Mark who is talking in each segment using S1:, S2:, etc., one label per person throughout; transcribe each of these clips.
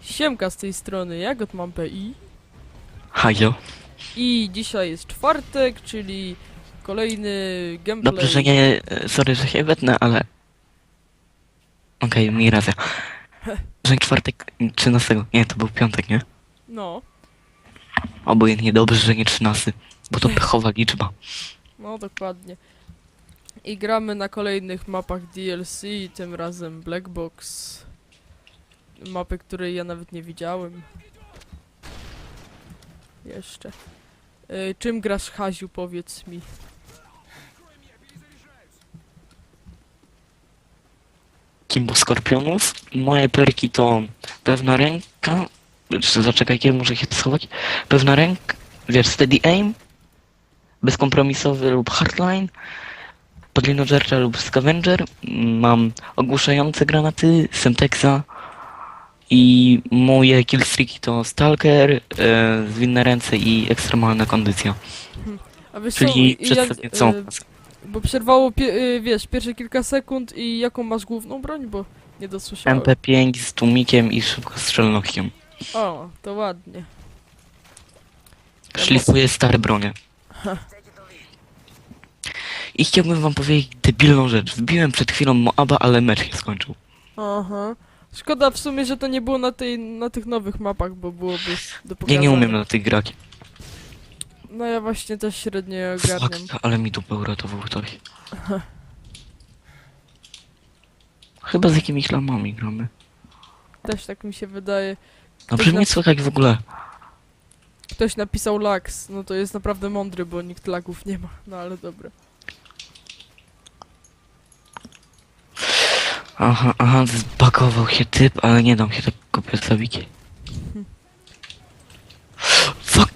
S1: Siemka z tej strony, Jagot mam PI
S2: Hajo.
S1: i dzisiaj jest czwartek, czyli kolejny gameplay.
S2: Dobrze, że nie... Sorry, że się wetnę, ale... Okej, mi racja. Że czwartek 13. Nie, to był piątek, nie?
S1: No,
S2: Obojętnie dobrze, że nie 13. Bo to pechowa liczba.
S1: no dokładnie. I gramy na kolejnych mapach DLC, tym razem Black Box. Mapy, której ja nawet nie widziałem. Jeszcze. Y, czym grasz, Haziu, powiedz mi?
S2: Kimbo Skorpionów. Moje perki to pewna ręka. Czy zaczekajcie, muszę się schować. Pewna ręka, wiesz, steady aim. Bezkompromisowy lub hardline. Podlinożercza lub scavenger. Mam ogłuszające granaty, Semtexa. I moje killstreaki to Stalker, e, zwinne ręce i ekstremalna kondycja.
S1: A wiesz
S2: Czyli
S1: co,
S2: całą
S1: y,
S2: klasę.
S1: Bo przerwało, pie, y, wiesz, pierwsze kilka sekund i jaką masz główną broń, bo nie dosłyszałem.
S2: MP5 z tłumikiem i szybkostrzelnością.
S1: O, to ładnie.
S2: Szlifuję stare bronie. I chciałbym wam powiedzieć debilną rzecz. Wbiłem przed chwilą Moaba, ale mecz się skończył.
S1: Aha. Szkoda w sumie, że to nie było na, tej, na tych nowych mapach, bo byłoby do
S2: Ja
S1: pokazania.
S2: nie umiem na tych grać.
S1: No ja właśnie też średnio je ogarniam.
S2: Fuck, ale mi dupę uratował ktoś. Chyba z jakimiś lamami gramy.
S1: Też tak mi się wydaje.
S2: Dobrze mnie słychać w ogóle.
S1: Ktoś napisał lags, no to jest naprawdę mądry, bo nikt lagów nie ma. No ale dobra.
S2: Aha, aha, zbagował się typ, ale nie dam się tak przedstawić. Fuck!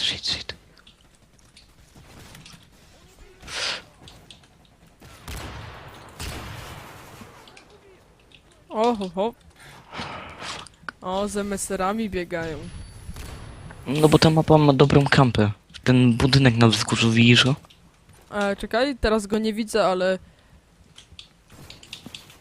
S2: Shit, shit.
S1: O, ho, ho. O, z MSR-ami biegają.
S2: No bo ta mapa ma dobrą kampę. Ten budynek na wzgórzu, widzisz go?
S1: E, czekaj, teraz go nie widzę, ale...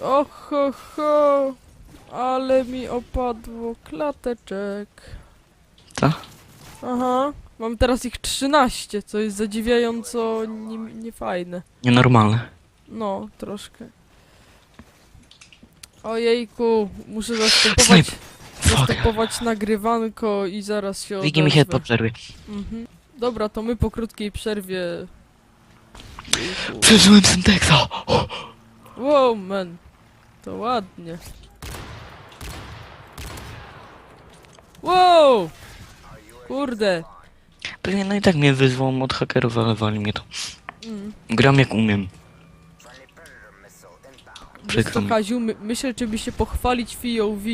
S1: O, ho, ho. Ale mi opadło klateczek.
S2: Ta?
S1: Aha. Mam teraz ich 13, co jest zadziwiająco nie- niefajne.
S2: Nienormalne.
S1: No, troszkę. Ojejku, muszę zastępować,
S2: Snipe.
S1: Zastępować nagrywanko i zaraz się
S2: Wigi mi się
S1: odezwę.
S2: po przerwie.
S1: Mhm. Dobra, to my po krótkiej przerwie...
S2: Przeżyłem Syntexa!
S1: Wow, man. To ładnie. Wow! Kurde.
S2: Pewnie no i tak mnie wyzwał od hakerów, ale wali mnie to.
S1: Mm.
S2: Gram jak umiem.
S1: Wiesz
S2: Przykro
S1: co,
S2: mi.
S1: Kaziu, my, myślę, czy by się pochwalić FOV.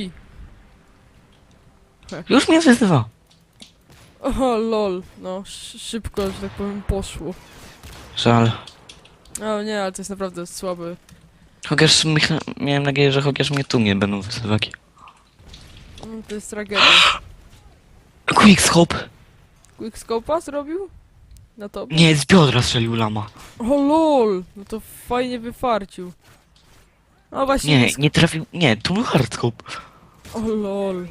S2: Już mnie wyzywa.
S1: O, lol. No, sz- szybko, że tak powiem, poszło.
S2: Żal.
S1: O nie, ale to jest naprawdę słabe.
S2: Chociaż myślę, miałem nadzieję, że chociaż mnie tu nie będą wyzywać.
S1: Mm, To jest tragedia.
S2: Quickscope!
S1: Quickscope'a zrobił? Na to?
S2: Nie, z biodra strzelił lama.
S1: O lol! No to fajnie wyfarcił. No właśnie.
S2: Nie, nie trafił. Nie, to był hardscope.
S1: O lol.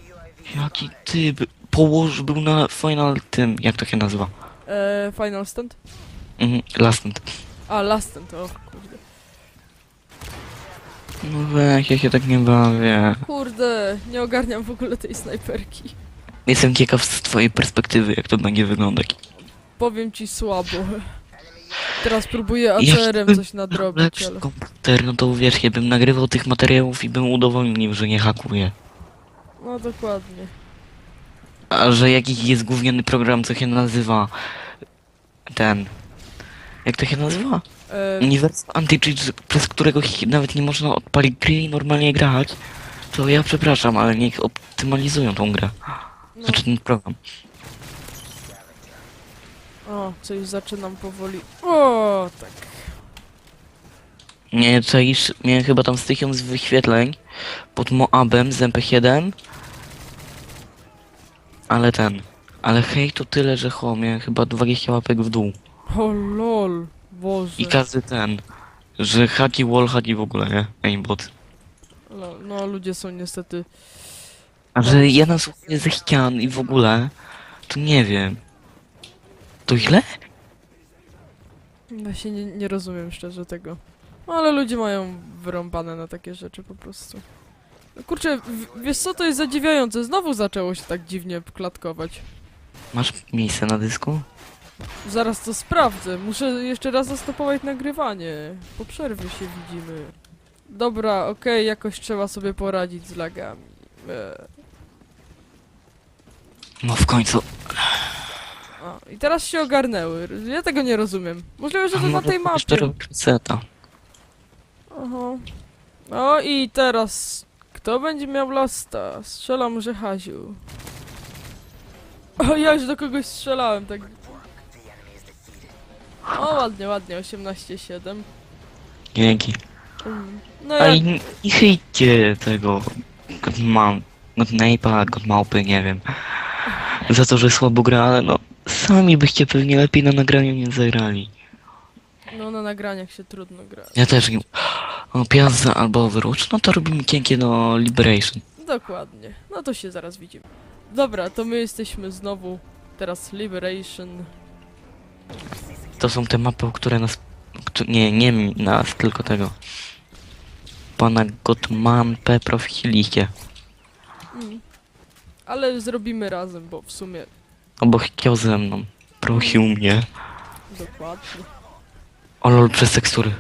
S2: Jaki typ. Położ był na final tym, jak to się nazywa?
S1: E, final stand?
S2: Mhm, last stand.
S1: A, last stand, o kurde.
S2: No weź, ja się tak nie bawię.
S1: Kurde, nie ogarniam w ogóle tej snajperki.
S2: Jestem ciekaw z twojej perspektywy, jak to będzie wyglądać.
S1: Powiem ci słabo. Teraz próbuję ACR-em coś nadrobić, ale...
S2: komputer, no to wiesz, ja bym nagrywał tych materiałów i bym udowodnił, że nie hakuję.
S1: No dokładnie.
S2: A że jakiś jest gówniany program, co się nazywa... Ten... Jak to się nazywa?
S1: E,
S2: Universal Anti-Cheat, przez którego nawet nie można odpalić gry i normalnie grać. To ja przepraszam, ale niech optymalizują tą grę.
S1: no,
S2: Znaczy ten program.
S1: o, coś zaczynam powoli. O, tak.
S2: Nie, czaisz, miałem chyba tam z tysiąc wyświetleń pod Moabem z MP7. Ale ten. Ale hej to tyle, że ho, miałem chyba 20 łapek w dół.
S1: O lol, Boże.
S2: I każdy ten. Że haki wall, haki w ogóle, nie? Aimbot.
S1: No, no ludzie są niestety...
S2: A że jeden słownie ze ścian i w ogóle, to nie wiem. To źle?
S1: Właśnie nie, nie rozumiem szczerze tego. No ale ludzie mają wyrąbane na takie rzeczy po prostu. No Kurczę, w- wiesz co, to jest zadziwiające. Znowu zaczęło się tak dziwnie klatkować.
S2: Masz miejsce na dysku?
S1: Zaraz to sprawdzę. Muszę jeszcze raz zastopować nagrywanie. Po przerwie się widzimy. Dobra, okej, jakoś trzeba sobie poradzić z lagami. Eee.
S2: No w końcu.
S1: A, I teraz się ogarnęły. Ja tego nie rozumiem. Możliwe, że
S2: A
S1: to na
S2: może
S1: tej
S2: jeszcze
S1: mapie.
S2: robić reseta.
S1: Aha. No i teraz kto będzie miał lasta? Strzelam, że Haziu. O, ja już do kogoś strzelałem, tak. O, ładnie, ładnie, 18-7.
S2: Dzięki.
S1: Mm. No
S2: A
S1: jak...
S2: i nie- nie chyjcie tego. God mam. God Nape'a, God Małpy, nie wiem. Za to, że słabo gra, ale no. Sami byście pewnie lepiej na nagraniu nie zagrali.
S1: No na nagraniach się trudno gra.
S2: Ja też nie. O, Piazza albo Overwatch, no to robimy cienkie do Liberation.
S1: Dokładnie. No to się zaraz widzimy. Dobra, to my jesteśmy znowu teraz Liberation.
S2: To są te mapy, które nas... Nie, nie nas, tylko tego. Pana Gottman P. profiliście.
S1: Mm. Ale zrobimy razem, bo w sumie
S2: Bo chciał ze mną. Prosił mnie.
S1: dokładnie.
S2: O lol, przez tekstury.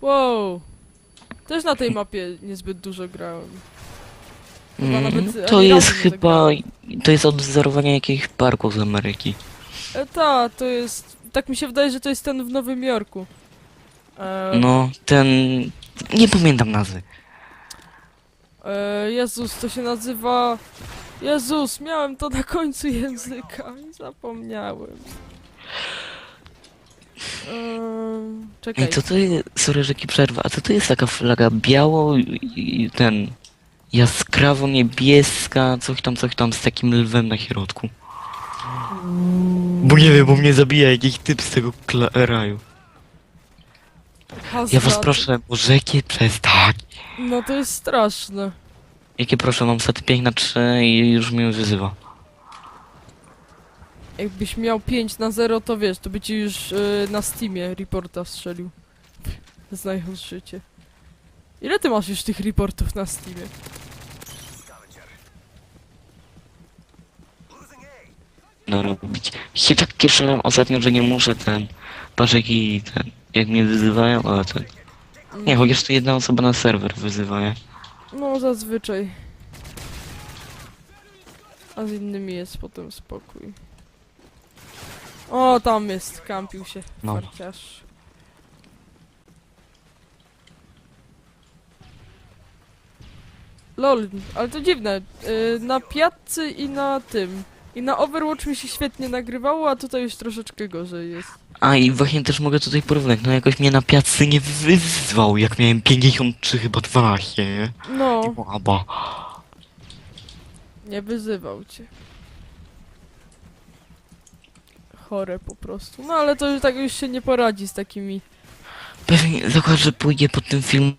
S1: Wow! Też na tej mapie niezbyt dużo grałem. Chyba
S2: Mm,
S1: nawet
S2: to jest chyba... To jest odwzorowanie jakichś parków z Ameryki.
S1: E, ta, to jest... Tak mi się wydaje, że to jest ten w Nowym Jorku. E,
S2: No, ten... Nie pamiętam nazwy.
S1: e, Jezus, to się nazywa... Jezus, miałem to na końcu języka i zapomniałem. Ehm, czekaj.
S2: I co to jest... Sorry, że ci przerwa. A co to jest taka flaga biało i i ten... Jaskrawo niebieska, coś tam, coś tam z takim lwem na środku. Bo nie wiem, bo mnie zabija jakiś typ z tego kla- raju. Ja was proszę, możecie przestać.
S1: No to jest straszne.
S2: Jakie proszę, mam set 5 na 3 i już mnie wyzywa.
S1: Jakbyś miał 5 na 0, to wiesz, to by ci już y, na Steamie reporta strzelił. Znając życie. Ile ty masz już tych reportów na Steamie?
S2: No robić. Się tak cieszyłem ostatnio, że nie muszę ten... Parzeki i ten... Jak mnie wyzywają, ale ten... Nie, chociaż to jedna osoba na serwer wyzywa, nie?
S1: No zazwyczaj. A z innymi jest potem spokój. O, tam jest, kampił się
S2: No.
S1: farciarz. Lol, ale to dziwne. y, na piatcy i na tym. I na Overwatch mi się świetnie nagrywało, a tutaj już troszeczkę gorzej jest.
S2: A i właśnie też mogę tutaj porównać, no jakoś mnie na piacy nie wyzwał, jak miałem 53 chyba 12, nie?
S1: No,
S2: Łaba.
S1: nie wyzywał cię. Chore po prostu. No ale to już tak już się nie poradzi z takimi
S2: Pewnie zakład, że pójdzie pod tym film.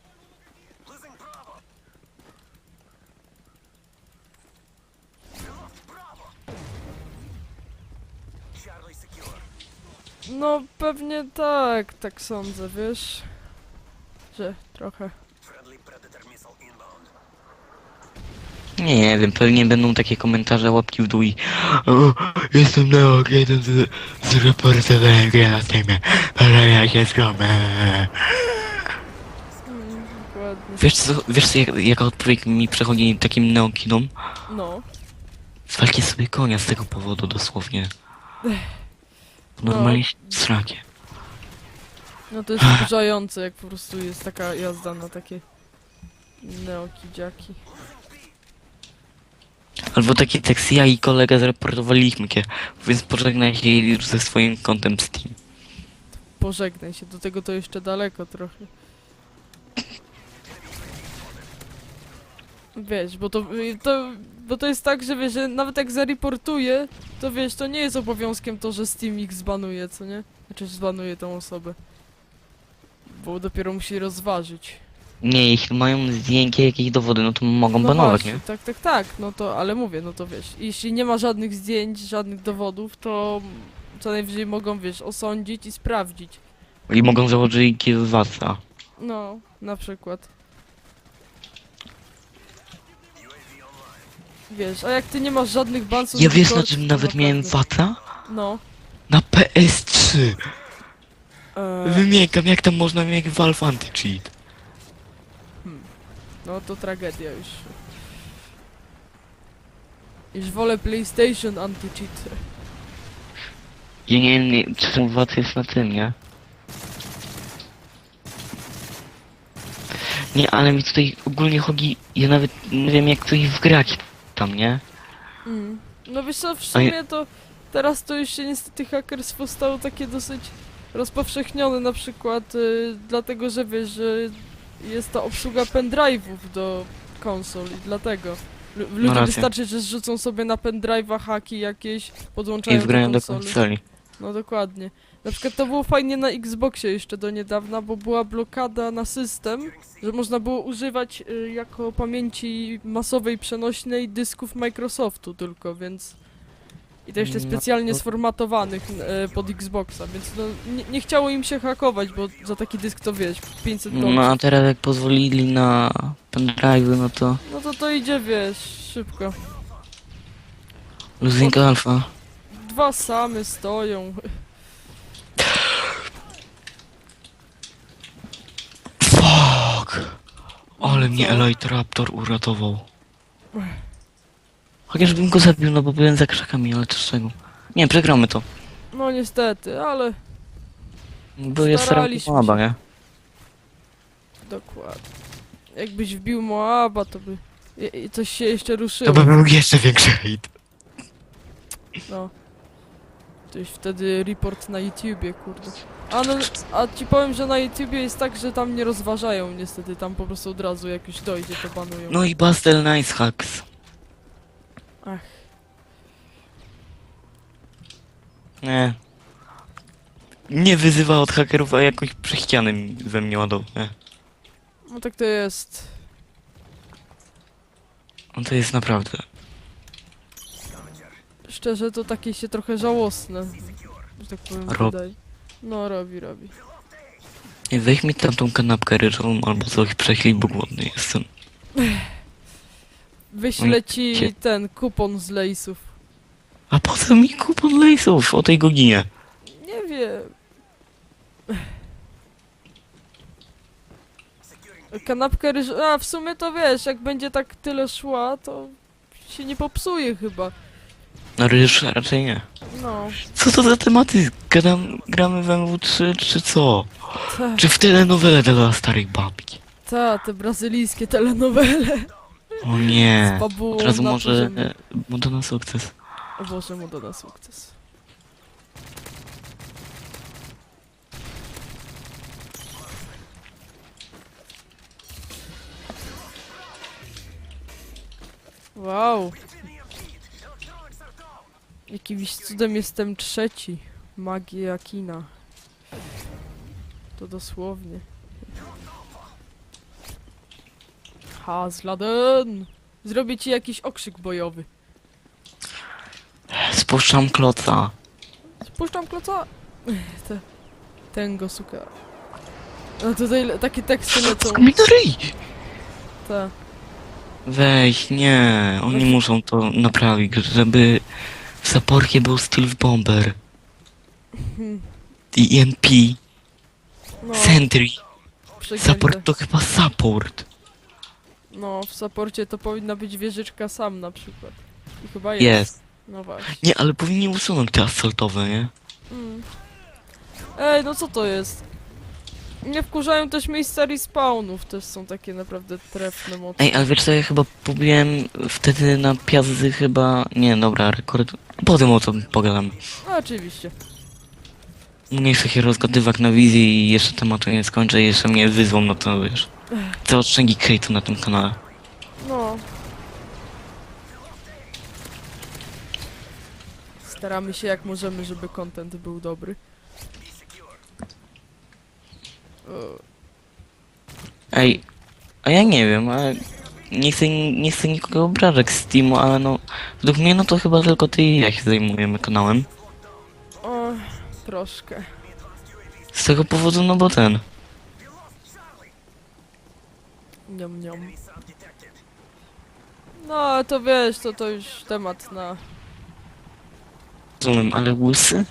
S1: No pewnie tak, tak sądzę, wiesz? Że trochę.
S2: Nie wiem, pewnie będą takie komentarze łapki w dół i o, jestem Neok, jeden z, z reporterem gry na streamie, ale ja się
S1: dokładnie.
S2: Wiesz co, wiesz co, jak, jaka odpowiedź mi przechodzi takim neokinom?
S1: No.
S2: Zwalcie sobie konia z tego powodu dosłownie. Normalnie się srakie.
S1: No to jest wkurzające, jak po prostu jest taka jazda na takie neokidziaki.
S2: Albo taki tekst, ja i kolega zreportowaliśmy cię, więc pożegnaj się już ze swoim kontem Steam.
S1: Pożegnaj się, do tego to jeszcze daleko trochę. Wiesz, bo to, to, bo to jest tak, że wiesz, że nawet jak zareportuję, to wiesz, to nie jest obowiązkiem to, że Steam ich zbanuje, co nie? Znaczy zbanuje tą osobę. Bo dopiero musi rozważyć.
S2: Nie, jeśli mają zdjęcie, jakieś dowody, no to mogą
S1: No
S2: banować,
S1: właśnie,
S2: nie?
S1: tak, tak, tak, no to, ale mówię, no to wiesz, jeśli nie ma żadnych zdjęć, żadnych dowodów, to co najwyżej mogą, wiesz, osądzić i sprawdzić.
S2: I mogą założyć kierowca.
S1: No, na przykład. Wiesz, a jak ty nie masz żadnych bansów...
S2: Ja wiesz na czym
S1: to
S2: nawet miałem wata?
S1: No.
S2: Na PS3!
S1: E,
S2: Wymiękam, jak tam można mieć Valve Anti-Cheat.
S1: no to tragedia już. Już wolę PlayStation anti-cheat.
S2: Ja nie wiem, nie- czy ten VAT jest na tym, nie? Nie, ale mi tutaj ogólnie chodzi, ja nawet nie wiem jak coś wgrać tam, nie?
S1: Mm. No wiesz co, w sumie to teraz to już się niestety hakerstwo stało takie dosyć rozpowszechnione na przykład y, dlatego, że wiesz, że jest ta obsługa pendrive'ów do konsol i dlatego. Lu- Ludzie
S2: racja.
S1: wystarczy, że zrzucą sobie na pendrive'a haki jakieś,
S2: I
S1: podłączają
S2: wgrają
S1: do
S2: do
S1: konsoli. No dokładnie. Na przykład to było fajnie na Xboxie jeszcze do niedawna, bo była blokada na system, że można było używać y, jako pamięci masowej przenośnej dysków Microsoftu tylko, więc... I to jeszcze
S2: No
S1: specjalnie
S2: to-
S1: sformatowanych y, pod Xboxa, więc no, nie, nie chciało im się hakować, bo za taki dysk to wiesz, 500
S2: No
S1: dolarów.
S2: a teraz jak pozwolili na pendrive'y, no to
S1: No to to idzie, wiesz, szybko.
S2: losing alpha.
S1: Dwa same stoją.
S2: Fuck! Ale mnie Elite Raptor uratował. Chociażbym go zabił, no bo byłem za krzakami, ale to z czego? Nie, przegramy to.
S1: No niestety, ale
S2: Bo jest
S1: Staraliśmy
S2: Moaba,
S1: się.
S2: nie?
S1: Dokładnie. Jakbyś wbił Moaba, to by i- i coś się jeszcze ruszyło.
S2: To by był jeszcze większy hate.
S1: No. To już wtedy report na YouTubie, kurde. A no, a ci powiem, że na YouTubie jest tak, że tam nie rozważają niestety, tam po prostu od razu jak już dojdzie, to banują.
S2: No i Bastel Nice Hacks.
S1: Ach.
S2: Nie. Nie wyzywa od hakerów, a jakoś przechcianym we mnie ładował, nie?
S1: No tak to jest.
S2: No to jest naprawdę.
S1: Szczerze to takie się trochę żałosne. Że tak powiem,
S2: Rob-
S1: wydaje. No robi, robi.
S2: Weź mi tam tą kanapkę ryżową albo coś prześlij, bo głodny jestem.
S1: Wyślę ci
S2: cie-
S1: ten kupon z lejsów.
S2: A po co mi kupon lejsów o tej godzinie?
S1: Nie wiem. Kanapkę ryż... A, w sumie to wiesz, jak będzie tak tyle szła, to się nie popsuje chyba.
S2: No ryż raczej nie.
S1: No.
S2: Co to za tematy? Gadam, gramy w MW3 czy co?
S1: Ta,
S2: Czy w telenowelę dla starych babki?
S1: ta, te brazylijskie telenowele.
S2: O nie.
S1: Z fabułą
S2: Od razu
S1: na
S2: może
S1: poziomie-
S2: e, moda na sukces.
S1: O Boże, mu doda sukces. Wow. Jakimś cudem jestem trzeci. Magia kina. To dosłownie. Hazladen! Zrobię ci jakiś okrzyk bojowy.
S2: Spuszczam kloca.
S1: Spuszczam kloca. Te, tego suka. No tutaj le- takie teksty lecą.
S2: Mi na ryj!
S1: Te.
S2: Weź, nie. Oni muszą to naprawić, żeby w Saporkie był Steel Bomber. EMP.
S1: No,
S2: Sentry.
S1: przegięte.
S2: Support to chyba support.
S1: No, w saporcie to powinna być wieżyczka sam na przykład. I chyba jest.
S2: Jest.
S1: No właśnie.
S2: Nie, ale powinni usunąć te asfaltowe, nie?
S1: Mm. Ej, no co to jest? Nie wkurzają też miejsca respawnów, też są takie naprawdę trefne mocno.
S2: Ej, ale wiesz co, ja chyba pobiłem wtedy na piazdy chyba... Nie, dobra, rekord... Potem o tym pogadam.
S1: No oczywiście.
S2: Nie chcę się rozgadywać na wizji i jeszcze tematu nie skończę i jeszcze mnie wyzwą, no to wiesz. Te odstrzęgi hejtu na tym kanale.
S1: No. Staramy się jak możemy, żeby content był dobry. O,
S2: Ej, A ja nie wiem, ale nie chcę, nie chcę nikogo obrażać z Teamu, ale no, według mnie no to chyba tylko ty i ja się zajmujemy kanałem.
S1: O, troszkę.
S2: Z tego powodu, no bo ten.
S1: Niam, niam. No, ale to wiesz, to to już temat na...
S2: Rozumiem, ale łysy?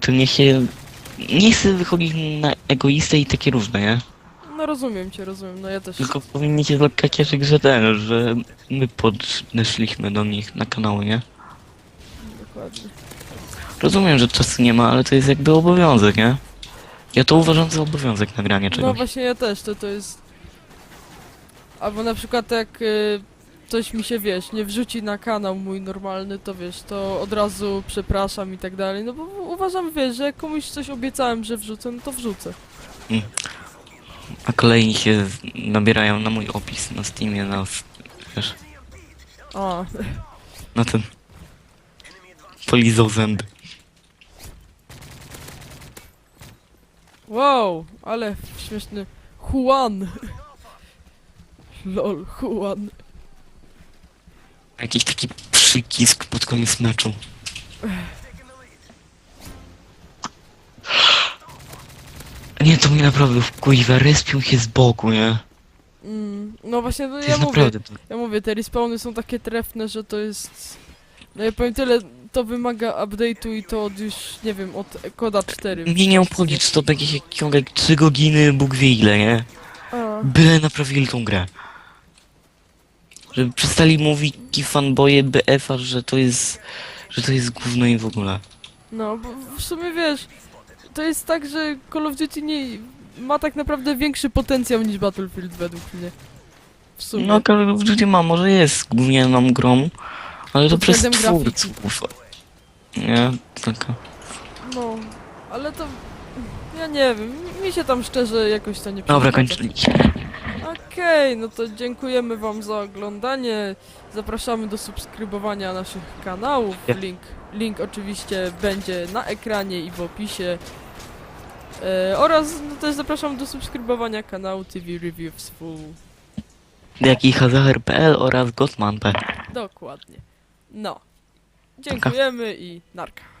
S2: To niech się... Nie chcę wychodzić na egoistę i takie różne, nie?
S1: No rozumiem cię, rozumiem, no ja też.
S2: Tylko powinniście zatkać że ten, że my podeszliśmy do nich na kanały, nie?
S1: Dokładnie.
S2: Rozumiem, że czasu nie ma, ale to jest jakby obowiązek, nie? Ja to uważam za obowiązek nagrania
S1: No
S2: czegoś.
S1: właśnie ja też, to to jest... Albo na przykład jak y, ktoś mi się, wiesz, nie wrzuci na kanał mój normalny, to wiesz, to od razu przepraszam i tak dalej, no bo uważam, wiesz, że jak komuś coś obiecałem, że wrzucę, no to wrzucę.
S2: A kolejni się z- nabierają na mój opis na Steamie, na... s- wiesz,
S1: A,
S2: na ten... Polizał zęby.
S1: wow, ale śmieszny Juan. Lol, Juan.
S2: Jakiś taki przycisk pod koniec meczu. Nie, to mnie naprawdę wkuiwa, respią się z boku, nie?
S1: Mm, no właśnie, no
S2: To
S1: ja
S2: jest
S1: mówię,
S2: naprawdę...
S1: Ja mówię, te respawny są takie trefne, że to jest... No ja powiem tyle, to wymaga update'u i to od już, nie wiem, od koda 4.
S2: Mnie nie obchodzi, czy to będzie się ciągać 3 godziny, Bóg wie ile, nie?
S1: A,
S2: Byle naprawili tą grę. Żeby przestali mówić ci fanboye BF-a, że to jest... że to jest gówno i w ogóle.
S1: no, bo w sumie wiesz, to jest tak, że Call of Duty nie ma tak naprawdę większy potencjał niż Battlefield według mnie. W sumie.
S2: No Call of Duty ma, może jest gównianą grą, ale to
S1: Pod
S2: przez
S1: względem
S2: twórców. Nie, taka...
S1: No, ale to... Ja nie wiem, mi się tam szczerze jakoś to nie
S2: Dobra,
S1: przeszkadza.
S2: kończyliśmy.
S1: Okej, no to dziękujemy wam za oglądanie. Zapraszamy do subskrybowania naszych kanałów. Link, link oczywiście będzie na ekranie i w opisie. E, oraz no, też zapraszam do subskrybowania kanału TV Reviews Full.
S2: Jak i HZR.pl oraz Gotman.pl.
S1: Dokładnie. No. Dziękujemy i narka.